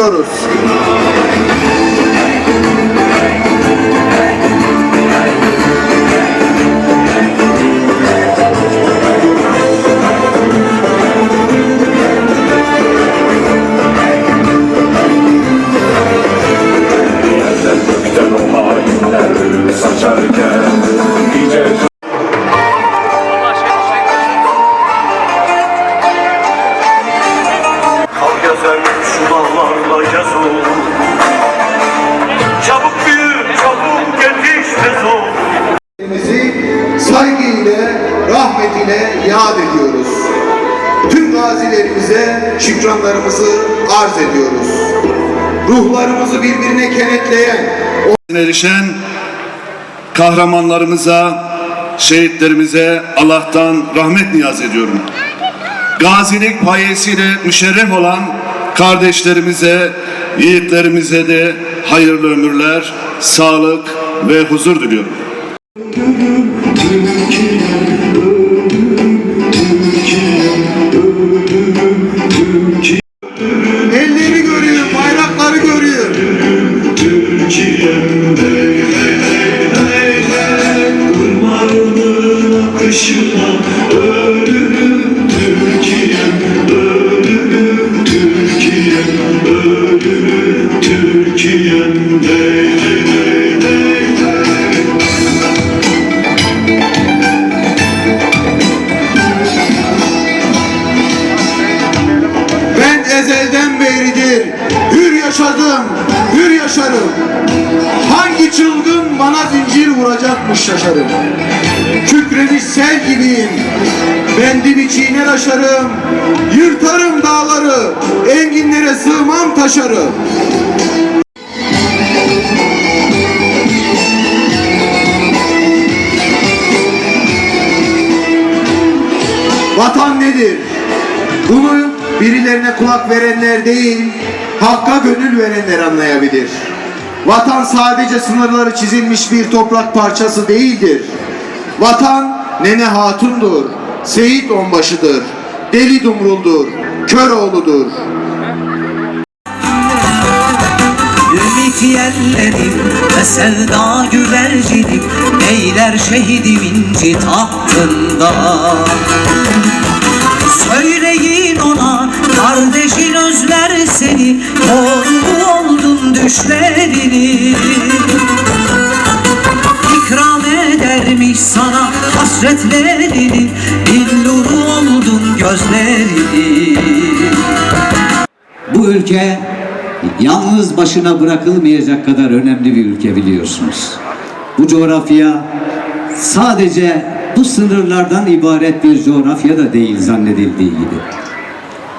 ediyoruz. Gazilerimize şükranlarımızı arz ediyoruz. Ruhlarımızı birbirine kenetleyen, erişen kahramanlarımıza, şehitlerimize Allah'tan rahmet niyaz ediyorum. Gazilik payesiyle müşerref olan kardeşlerimize, yiğitlerimize de hayırlı ömürler, sağlık ve huzur diliyorum. Siempre. Kükremiş sel gibiyim, bendimi çiğner aşarım. Yırtarım dağları, enginlere sığmam taşarım. Vatan nedir? Bunu birilerine kulak verenler değil, hakka gönül verenler anlayabilir. Vatan sadece sınırları çizilmiş bir toprak parçası değildir. Vatan Nene Hatun'dur, Seyit Onbaşı'dır, Deli Dumrul'dur, Köroğlu'dur. Ümit yerlerim ve sevda güvercinim Eyler şehidimin cit hattında ülke yalnız başına bırakılmayacak kadar önemli bir ülke biliyorsunuz. Bu coğrafya sadece bu sınırlardan ibaret bir coğrafya da değil zannedildiği gibi.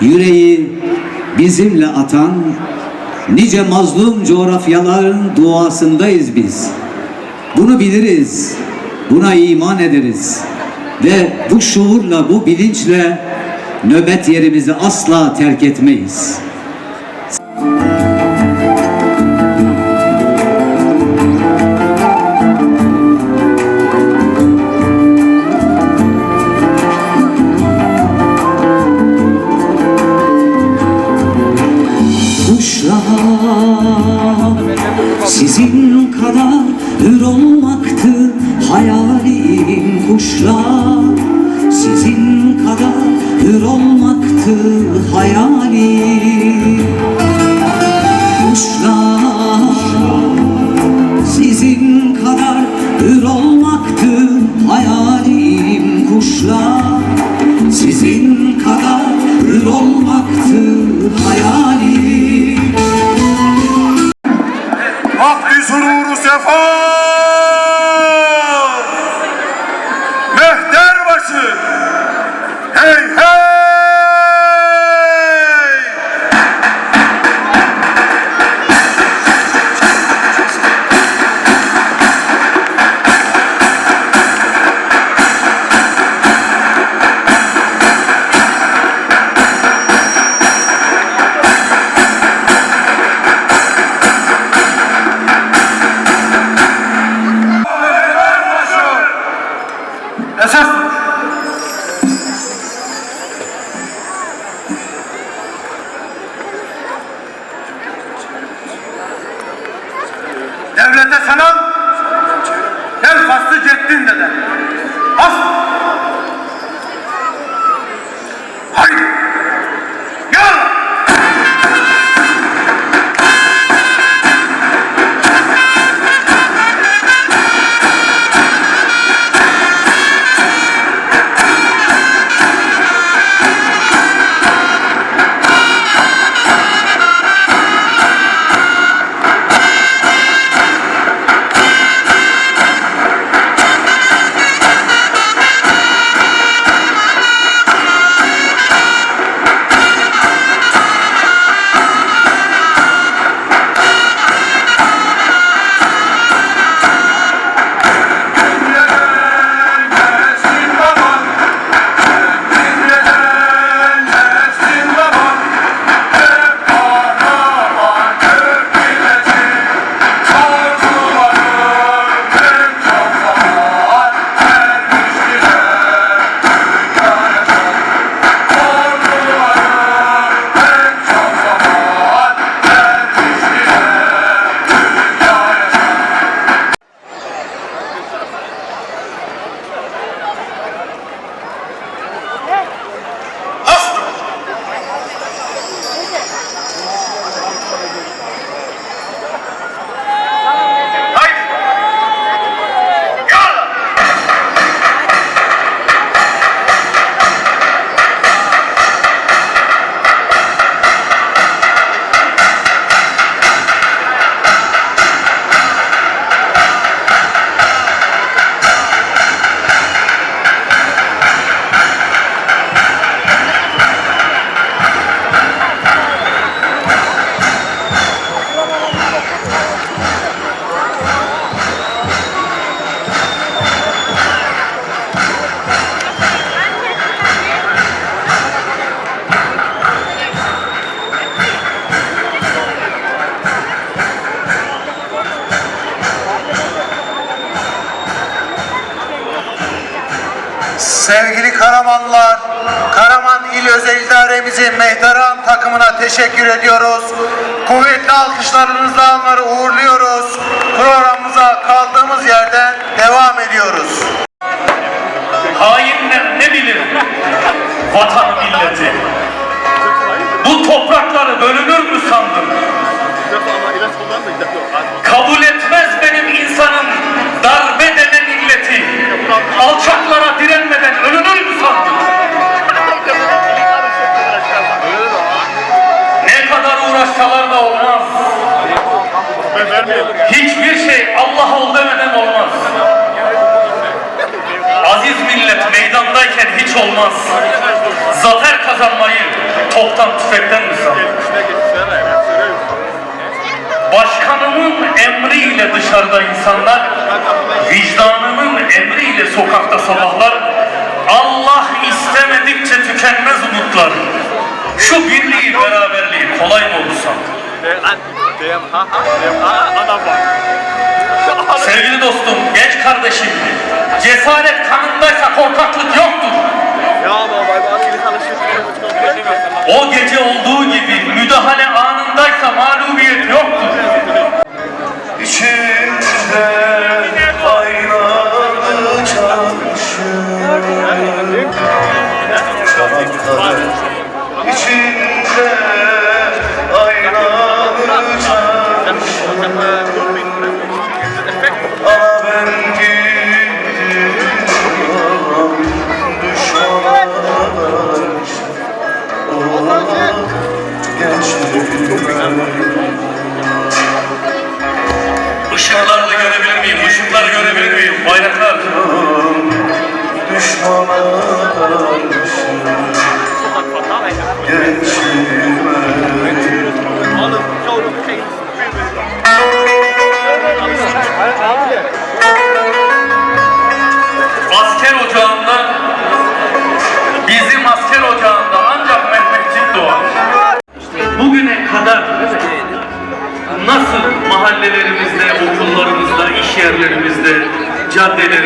Yüreği bizimle atan nice mazlum coğrafyaların duasındayız biz. Bunu biliriz, buna iman ederiz ve bu şuurla, bu bilinçle nöbet yerimizi asla terk etmeyiz. Kuşlar sizin kadar hür olmaktı hayalim kuşlar sizin kadar hür olmaktı hayalim kuşlar sizin kadar hür olmaktı hayalim Vakti sururu sefa Sevgili Karamanlılar, Karaman İl Özel İdaremizin Mehtaran takımına teşekkür ediyoruz. Kuvvetli alkışlarınızla onları uğurluyoruz. Programımıza kaldığımız yerden devam ediyoruz. Hainler ne bilir vatanı milleti? Olmaz. Zafer kazanmayı toptan tüfekten mi sandın? Başkanımın emriyle dışarıda insanlar, vicdanımın emriyle sokakta sabahlar, Allah istemedikçe tükenmez umutlar. Şu birliği, beraberliği kolay mı oldu sandın? Sevgili dostum, genç kardeşim, cesaret kanındaysa korkaklık yoktur. O gece olduğu gibi müdahale anındaysa mağlubiyet yoktur. İçinde aynalı çarşı. Çanakkale İçinde aynalı Ama ben gençliğim Işıklarla görebilir miyim? Işıklar görebilir miyim? Bayraklar. düşmana karşı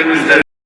nasıl